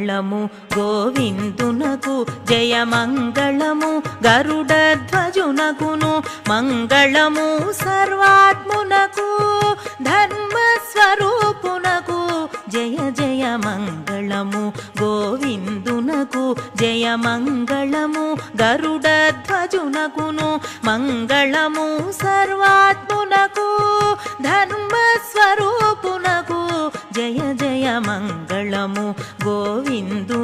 మంగళము గోవిందునకు జయ మంగళము గరుడ ధ్వజునకును మంగళము సర్వాత్మునకు ధర్మ స్వరూపునకు జయ జయ మంగళము గోవిందునకు జయ మంగళము గరుడ ధ్వజునకును మంగళము సర్వ గోవిందునకు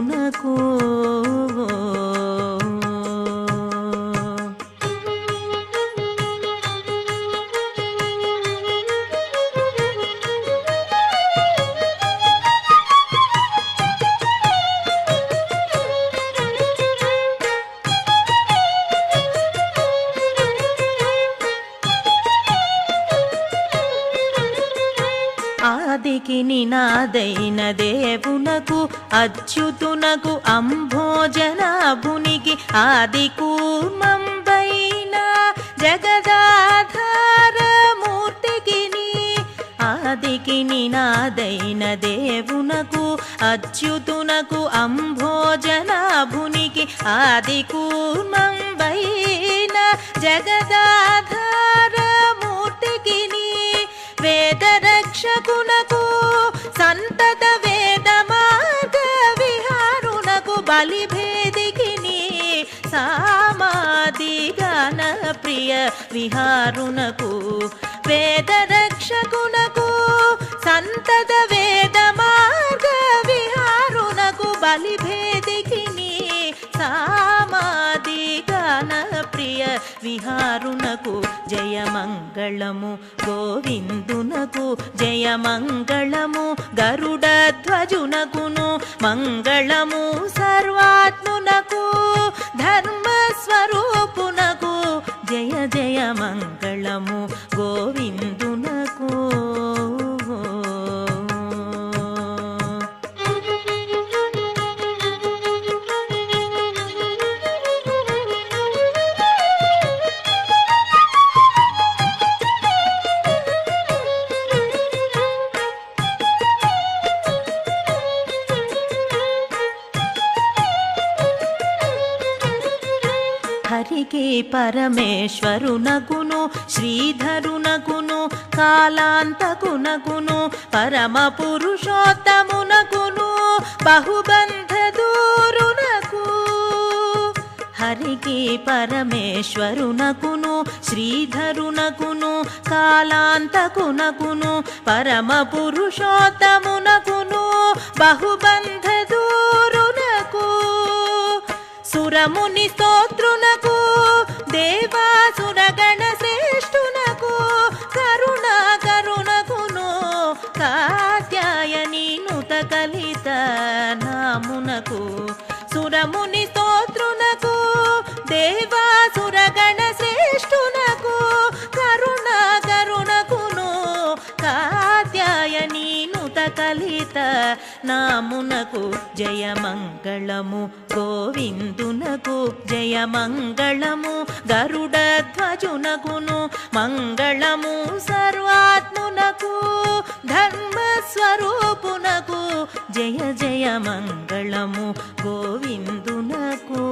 ఆదికి నినాదైన దేవునకు అచ్యుతునకు అంభోజనాభునికి ఆది కూర్మంబైన జగదాధారమూర్తికి ఆదికి నినాదైన దేవునకు అచ్యుతునకు అంభోజనాభునికి ఆది కూర్మంబైన జగదా విహారునకు బలి భేదికిని సామాది గాన ప్రియ విహారునకు వేద రక్షకునకు సంతత వేద మార్గ విహారునకు బలి విహారునకు జయ మంగళము గోవిందునకు జయ మంగళము గరుడ ధ్వజునకును మంగళము సర్వాత్మునకు ధర్మస్వరూపునకు జయ జయ మంగళము గోవిందు హరికి పరమేశ్వరునగును శ్రీధరునగును కాలాంతకునగును పరమ పురుషోత్తమునగును బహుబంధ దూరునకు. హరికి పరమేశ్వరునకును శ్రీధరునకును కాలాంతకునకును పరమ పురుషోత్తమునకును బహుబంధ దూరునకు. సురముని స్తోత్ర का నామునకు జయ మంగళము గోవిందునకు జయ మంగళము గరుడ ధ్వజునకును మంగళము సర్వాత్మునకు ధర్మస్వరూపునకు జయ జయ మంగళము గోవిందునకు.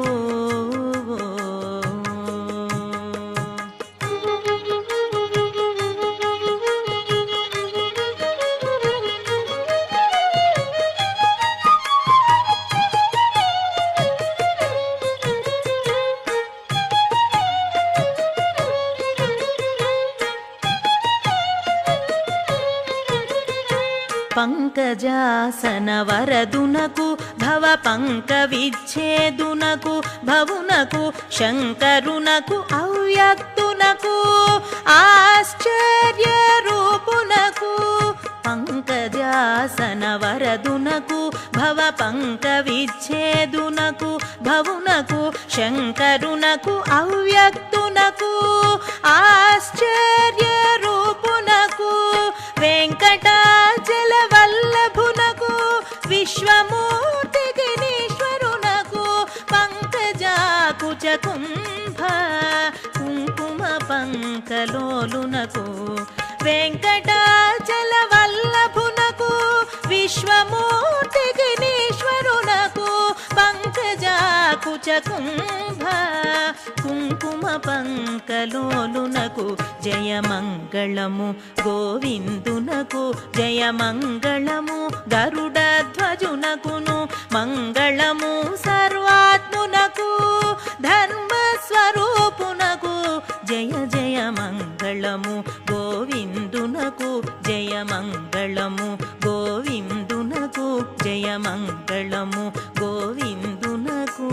పంకజాసన వరదునకు భవ పంక విచ్ఛేదునకు భవునకు శంకరునకు అవ్యక్తునకు ఆశ్చర్య రూపునకు పంకజాసన వరదునకు భవ పంక విచ్ఛేదునకు భవునకు శంకరునకు అవ్యక్తునకు ఆశ్చర్య రూపునకు లోలునకు వెంకటాచల వల్లభునకు విశ్వమూర్తి గిరీశ్వరునకు పంకజాకుచ కుంభ కుంకుమ పంకలోలునకు జయమంగళము గోవిందునకు జయమంగళము గరుడ ధ్వజునకును మంగళము మంగళము గోవిందునకు జయ మంగళము గోవిందునకు.